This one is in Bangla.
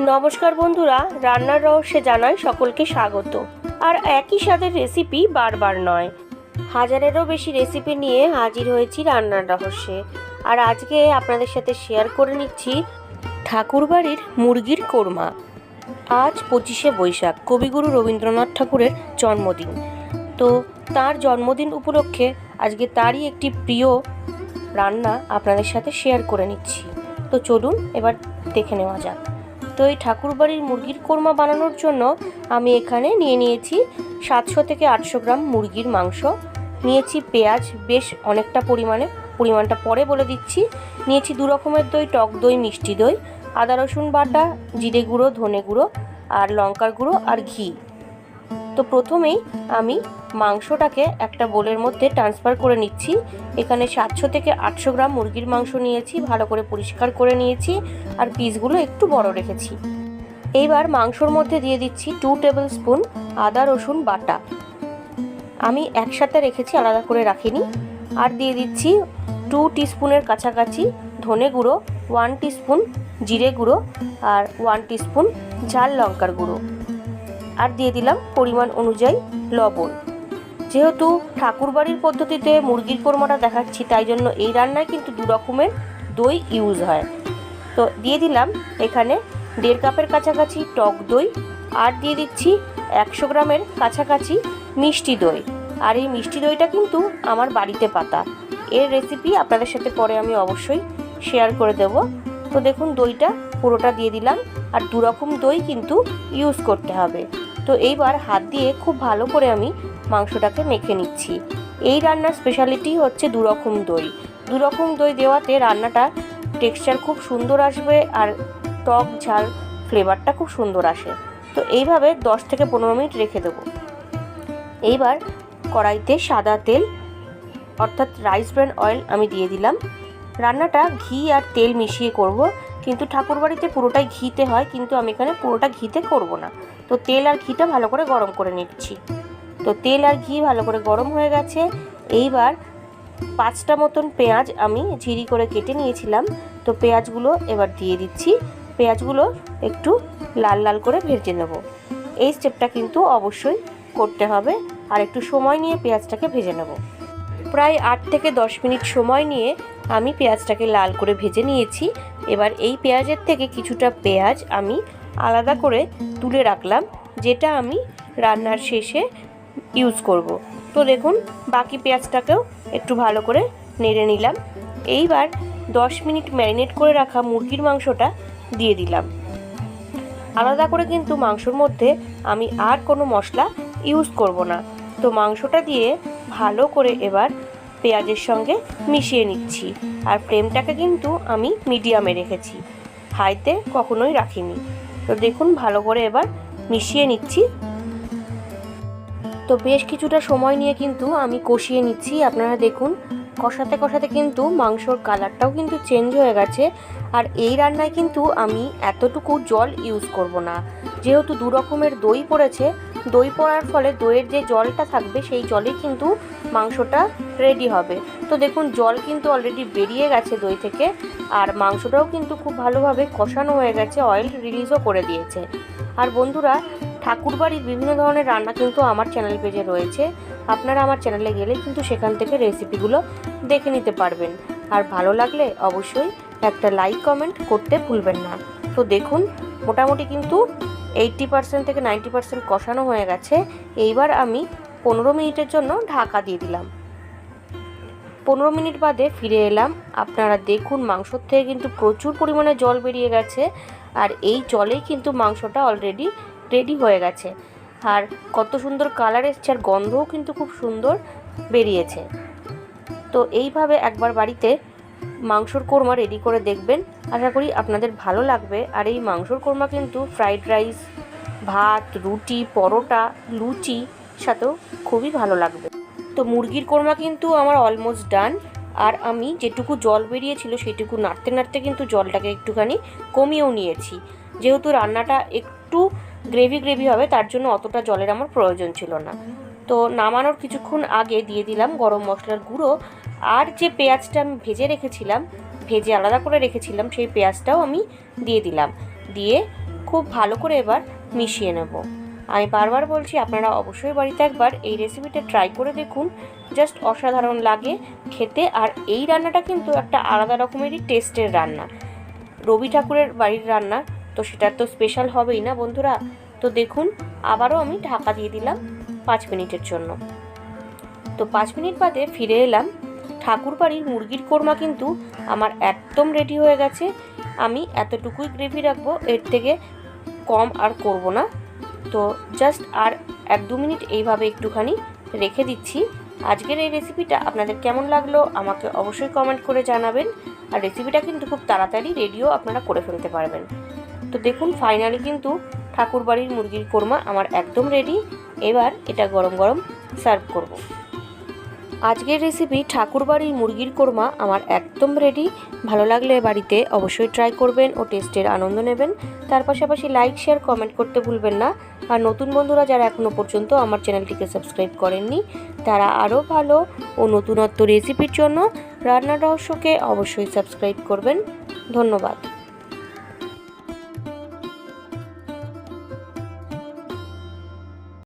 নমস্কার বন্ধুরা, রান্নার রহস্যে জানাই সকলকে স্বাগত। আর একই স্বাদের রেসিপি বারবার নয়। হাজারেরও বেশি রেসিপি নিয়ে হাজির হয়েছি রান্নার রহস্যে। আর আজকে আপনাদের সাথে শেয়ার করে নিচ্ছি ঠাকুরবাড়ির মুরগির কোরমা। আজ পঁচিশে বৈশাখ, কবিগুরু রবীন্দ্রনাথ ঠাকুরের জন্মদিন। তো তার জন্মদিন উপলক্ষে আজকে তারই একটি প্রিয় রান্না আপনাদের সাথে শেয়ার করে নিচ্ছি। তো চলুন, এবার দেখে নেওয়া যাক। তো এই ঠাকুরবাড়ির মুরগির কোরমা বানানোর জন্য আমি এখানে নিয়ে নিয়েছি সাতশো থেকে আটশো গ্রাম মুরগির মাংস। নিয়েছি পেঁয়াজ, বেশ অনেকটা পরিমাণে, পরিমাণটা পরে বলে দিচ্ছি। নিয়েছি দু রকমের দই, টক দই, মিষ্টি দই, আদা রসুন বাটা, জিরে গুঁড়ো, ধনে গুঁড়ো আর লঙ্কার গুঁড়ো আর ঘি। তো প্রথমেই আমি মাংসটাকে একটা বোলের মধ্যে ট্রান্সফার করে নিচ্ছি। এখানে সাতশো থেকে আটশো গ্রাম মুরগির মাংস নিয়েছি, ভালো করে পরিষ্কার করে নিয়েছি আর পিসগুলো একটু বড় রেখেছি। এইবার মাংসর মধ্যে দিয়ে দিচ্ছি টু টেবিল স্পুন আদা, রসুন, বাটা। আমি একসাথে রেখেছি, আলাদা করে রাখিনি। আর দিয়ে দিচ্ছি টু টিস্পুনের কাছাকাছি ধনে গুঁড়ো ওয়ান টিস্পুন জিরে গুঁড়ো আর ওয়ান টিস্পুন ঝাল লঙ্কার গুঁড়ো। আর দিয়ে দিলাম পরিমাণ অনুযায়ী লবণ। যেহেতু ঠাকুরবাড়ির পদ্ধতিতে মুরগির কোরমাটা দেখাচ্ছি, তাই জন্য এই রান্নায় কিন্তু দু রকমের দই ইউজ হয়। তো দিয়ে দিলাম এখানে দেড় কাপের কাছাকাছি টক দই, আর দিয়ে দিচ্ছি একশো গ্রামের কাছাকাছি মিষ্টি দই। আর এই মিষ্টি দইটা কিন্তু আমার বাড়িতে পাতা। এর রেসিপি আপনাদের সাথে পরে আমি অবশ্যই শেয়ার করে দেব। তো দেখুন দইটা পুরোটা দিয়ে দিলাম আর দু রকম দই কিন্তু ইউজ করতে হবে। তো এইবার হাত দিয়ে খুব ভালো করে আমি মাংসটাকে মেখে নিচ্ছি। এই রান্নার স্পেশালিটি হচ্ছে দু রকম দই। দু রকম দই দেওয়াতে রান্নাটা টেক্সচার খুব সুন্দর আসবে আর টক ঝাল ফ্লেভারটা খুব সুন্দর আসে। তো এইভাবে দশ থেকে পনেরো মিনিট রেখে দেবো। এইবার কড়াইতে সাদা তেল অর্থাৎ রাইস ব্র্যান অয়েল আমি দিয়ে দিলাম। রান্নাটা ঘি আর তেল মিশিয়ে করব। কিন্তু ঠাকুরবাড়িতে পুরোটাই ঘিতে হয়, কিন্তু আমি এখানে পুরোটা ঘিতে করব না। তো তেল আর ঘিটা ভালো করে গরম করে নিচ্ছি। তো তেল আর ঘি ভালো করে গরম হয়ে গেছে। এইবার পাঁচটা মতন পেঁয়াজ আমি ঝিরি করে কেটে নিয়েছিলাম। তো পেঁয়াজগুলো এবার দিয়ে দিচ্ছি। পেঁয়াজগুলো একটু লাল লাল করে ভেজে নেব। এই স্টেপটা কিন্তু অবশ্যই করতে হবে। আর একটু সময় নিয়ে পেঁয়াজটাকে ভেজে নেব। প্রায় আট থেকে দশ মিনিট সময় নিয়ে আমি পেঁয়াজটাকে লাল করে ভেজে নিয়েছি। এবার এই পেঁয়াজের থেকে কিছুটা পেঁয়াজ আমি আলাদা করে তুলে রাখলাম, যেটা আমি রান্নার শেষে ইউজ করব। তো দেখুন, বাকি পেঁয়াজটাকেও একটু ভালো করে নেড়ে নিলাম। এইবার দশ মিনিট ম্যারিনেট করে রাখা মুরগির মাংসটা দিয়ে দিলাম। আলাদা করে কিন্তু মাংসর মধ্যে আমি আর কোনো মশলা ইউজ করব না। তো মাংসটা দিয়ে ভালো করে এবার পেঁয়াজের সঙ্গে মিশিয়ে নিচ্ছি। আর ফ্লেমটাকে কিন্তু আমি মিডিয়ামে রেখেছি। হাইতে কখনোই রাখিনি। তো দেখুন, ভালো করে এবার মিশিয়ে নিচ্ছি। তো বেশ কিছুটা সময় নিয়ে কিন্তু আমি কষিয়ে নিচ্ছি, আপনারা দেখুন। কষাতে কষাতে কিন্তু মাংসর কালারটাও কিন্তু চেঞ্জ হয়ে গেছে আর এই রান্নায় কিন্তু আমি এতটুকু জল ইউজ করব না। যেহেতু দু রকমের দই পড়েছে, দই পড়ার ফলে দইয়ের যে জলটা থাকবে সেই জলেই কিন্তু মাংসটা রেডি হবে। তো দেখুন, জল কিন্তু অলরেডি বেরিয়ে গেছে দই থেকে আর মাংসটাও কিন্তু খুব ভালোভাবে কষানো হয়ে গেছে অয়েল রিলিজও করে দিয়েছে। আর বন্ধুরা ঠাকুরবাড়ির বিভিন্ন ধরনের রান্না কিন্তু আমার চ্যানেল পেজে রয়েছে। আপনারা আমার চ্যানেলে গেলে কিন্তু সেখান থেকে রেসিপিগুলো দেখে নিতে পারবেন। আর ভালো লাগলে অবশ্যই একটা লাইক কমেন্ট করতে ভুলবেন না। তো দেখুন, মোটামুটি কিন্তু এইট্টি পার্সেন্ট থেকে নাইনটি পার্সেন্ট কষানো হয়ে গেছে। এইবার আমি পনেরো মিনিটের জন্য ঢাকা দিয়ে দিলাম। পনেরো মিনিট বাদে ফিরে এলাম। আপনারা দেখুন, মাংসর থেকে কিন্তু প্রচুর পরিমাণে জল বেরিয়ে গেছে। আর এই জলেই কিন্তু মাংসটা অলরেডি রেডি হয়ে গেছে। আর কত সুন্দর কালার এসছে আর গন্ধও কিন্তু খুব সুন্দর বেরিয়েছে। তো এইভাবে একবার বাড়িতে মাংসর কোরমা রেডি করে দেখবেন। আশা করি আপনাদের ভালো লাগবে। আর এই মাংসর কোরমা কিন্তু ফ্রাইড রাইস ভাত, রুটি, পরোটা, লুচি সাথেও খুবই ভালো লাগবে। তো মুরগির কোরমা কিন্তু আমার অলমোস্ট ডান আর আমি যেটুকু জল বেরিয়েছিল সেটুকু নাড়তে নাড়তে কিন্তু জলটাকে একটুখানি কমিয়েও নিয়েছি। যেহেতু রান্নাটা একটু গ্রেভি গ্রেভি হবে, তার জন্য অতটা জলের আমার প্রয়োজন ছিল না। তো নামানোর কিছুক্ষণ আগে দিয়ে দিলাম গরম মশলার গুঁড়ো। আর যে পেঁয়াজটা আমি ভেজে রেখেছিলাম, ভেজে আলাদা করে রেখেছিলাম, সেই পেঁয়াজটাও আমি দিয়ে দিলাম। দিয়ে খুব ভালো করে এবার মিশিয়ে নেব। আমি বারবার বলছি, আপনারা অবশ্যই বাড়িতে একবার এই রেসিপিটা ট্রাই করে দেখুন। জাস্ট অসাধারণ লাগে খেতে। আর এই রান্নাটা কিন্তু একটা আলাদা রকমেরই টেস্টের রান্না। রবি ঠাকুরের বাড়ির রান্না তো সেটা তো স্পেশাল হবেই না বন্ধুরা? তো দেখুন, আবারও আমি ঢাকা দিয়ে দিলাম পাঁচ মিনিটের জন্য। তো পাঁচ মিনিট বাদে ফিরে এলাম। ঠাকুর বাড়ির মুরগির কোরমা কিন্তু আমার একদম রেডি হয়ে গেছে। আমি এতটুকুই গ্রেভি রাখব, এর থেকে কম আর করব না। তো জাস্ট আর এক দু মিনিট এইভাবে একটুখানি রেখে দিচ্ছি। আজকের এই রেসিপিটা আপনাদের কেমন লাগল আমাকে অবশ্যই কমেন্ট করে জানাবেন। আর রেসিপিটা কিন্তু খুব তাড়াতাড়ি রেডিও আপনারা করে ফেলতে পারবেন। তো দেখুন ফাইনালি কিন্তু ঠাকুর বাড়ির মুরগির কোরমা আমার একদম রেডি এবার এটা গরম গরম সার্ভ করব। আজকের রেসিপি ঠাকুরবাড়ির মুরগির কোরমা আমার একদম রেডি ভালো লাগলে বাড়িতে অবশ্যই ট্রাই করবেন ও টেস্টের আনন্দ নেবেন। তার পাশাপাশি লাইক শেয়ার কমেন্ট করতে ভুলবেন না। আর নতুন বন্ধুরা যারা এখনও পর্যন্ত আমার চ্যানেলটিকে সাবস্ক্রাইব করেননি, তারা আরও ভালো ও নতুনত্ব রেসিপির জন্য রান্নার রহস্যকে অবশ্যই সাবস্ক্রাইব করবেন। ধন্যবাদ।